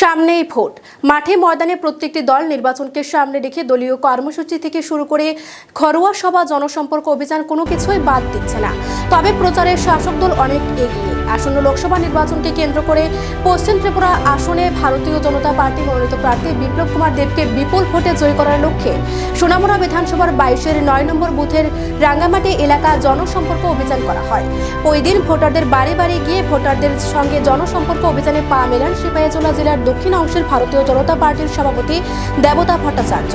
সামনেই ভোট। মাঠে ময়দানে প্রত্যেকটি দল নির্বাচনকে সামনে রেখে দলীয় কর্মসূচি থেকে শুরু করে ঘরোয়া সভা, জনসম্পর্ক অভিযান কোনো কিছুই বাদ দিচ্ছে না। তবে প্রচারের শাসক দল অনেক এগিয়ে। আসন্ন লোকসভা নির্বাচনকে কেন্দ্র করে পশ্চিম ত্রিপুরা আসনে ভারতীয় জনতা পার্টি মনোনীত প্রার্থী বিপ্লব কুমার দেবকে বিপুল ভোটে জয় করার লক্ষ্যে সোনামুড়া বিধানসভার বাইশের নয় নম্বর বুথের রাঙ্গামাটি এলাকা জনসম্পর্ক অভিযান করা হয়। ওই দিন ভোটারদের বাড়ি বাড়ি গিয়ে ভোটারদের সঙ্গে জনসম্পর্ক অভিযানে পা মেলান সিপাহীজলা জেলার দক্ষিণ অংশের ভারতীয় জনতা পার্টির সভাপতি দেবতা ভট্টাচার্য,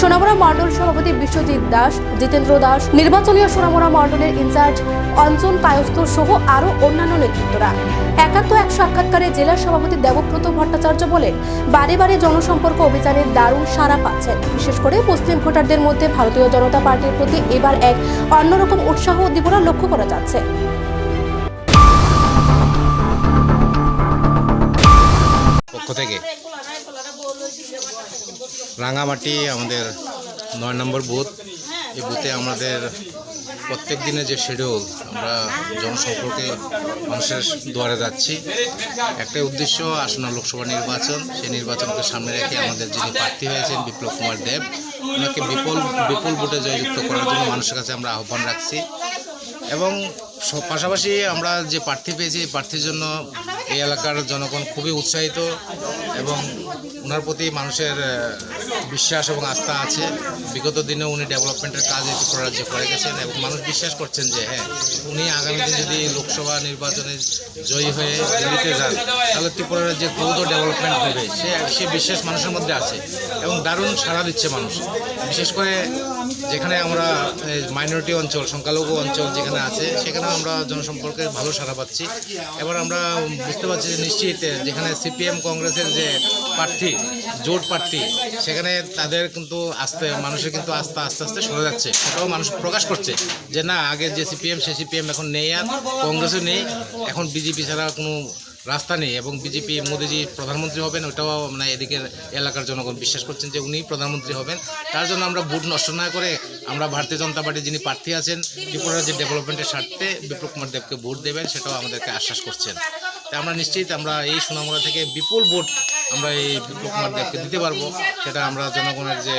সোনামুড়া মণ্ডল সভাপতি বিশ্বজিৎ দাস, জিতেন্দ্র দাস নির্বাচনীয় সোনামুড়া মণ্ডলের ইনচার্জ অঞ্জন কায়স্থ সহ আরও অন্যান্য নেতৃত্বরা। একাত্ম এক সাক্ষাৎকারে জেলা সভাপতি দেবব্রত ভট্টাচার্য বলেন, বারে বারে জনসম্পর্ক অভিযানে দারুণ সাড়া পাচ্ছেন। বিশেষ করে মুসলিম ভোটারদের মধ্যে ভারতীয় জনতা পার্টির প্রতি এবার এক অন্যরকম উৎসাহ উদ্দীপনা লক্ষ্য করা যাচ্ছে। পক্ষ থেকে রাঙামাটি আমাদের নয় নম্বর বুথ। এই বুথে আমাদের প্রত্যেক দিনে যে শিডিউল আমরা জনসম্পর্কে মানুষের দুয়ারে যাচ্ছি। একটাই উদ্দেশ্য, আসন্ন লোকসভা নির্বাচন। সেই নির্বাচনকে সামনে রেখে আমাদের যিনি প্রার্থী হয়েছেন বিপ্লব কুমার দেব, ওনাকে বিপুল বিপুল ভোটে জয়যুক্ত করার জন্য মানুষের কাছে আমরা আহ্বান রাখছি। এবং পাশাপাশি আমরা যে প্রার্থী পেয়েছি প্রার্থীর জন্য এই এলাকার জনগণ খুবই উৎসাহিত এবং ওনার প্রতি মানুষের বিশ্বাস এবং আস্থা আছে। বিগত দিনে উনি ডেভেলপমেন্টের কাজ এই ত্রিপুরা রাজ্যে করে গেছেন এবং মানুষ বিশ্বাস করছেন যে হ্যাঁ উনি আগামী দিন যদি লোকসভা নির্বাচনে জয়ী হয়ে দিল্লিতে যান, তাহলে ত্রিপুরা যে দ্রুত ডেভেলপমেন্ট হবে, সে সে বিশ্বাস মানুষের মধ্যে আছে এবং দারুণ সাড়া দিচ্ছে মানুষ। বিশেষ করে যেখানে আমরা মাইনরিটি অঞ্চল, সংখ্যালঘু অঞ্চল যেখানে আছে সেখানে আমরা জনসম্পর্কে ভালো সাড়া পাচ্ছি। এবার আমরা বুঝতে পারছি যে নিশ্চিত যেখানে সিপিএম কংগ্রেসের যে প্রার্থী, জোট প্রার্থী, সেখানে তাদের কিন্তু আস্তে, মানুষের কিন্তু আস্তে আস্তে আস্তে সরে যাচ্ছে। সেটাও মানুষ প্রকাশ করছে যে না, আগে যে সিপিএম, সে সিপিএম এখন নেই আর কংগ্রেসও নেই। এখন বিজেপি ছাড়া কোনো রাস্তা নেই এবং বিজেপি, মোদিজি প্রধানমন্ত্রী হবেন, ওটাও মানে এদিকের এলাকার জনগণ বিশ্বাস করছেন যে উনি প্রধানমন্ত্রী হবেন। তার জন্য আমরা ভোট নষ্ট না করে আমরা ভারতীয় জনতা পার্টির যিনি প্রার্থী আছেন ত্রিপুরার যে ডেভেলপমেন্টের স্বার্থে বিপ্লব কুমার দেবকে ভোট দেবেন, সেটাও আমাদেরকে আশ্বাস করছেন। তাই আমরা নিশ্চিত আমরা এই সুনামুড়া থেকে বিপুল ভোট আমরা এই বিপ্লব কুমার দেবকে দিতে পারব, সেটা আমরা জনগণের যে,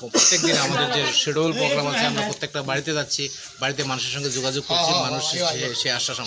প্রত্যেক দিন আমাদের যে শিডিউল প্রোগ্রাম আছে, আমরা প্রত্যেকটা বাড়িতে যাচ্ছি, বাড়িতে মানুষের সঙ্গে যোগাযোগ করছি, মানুষ সে আশ্বাস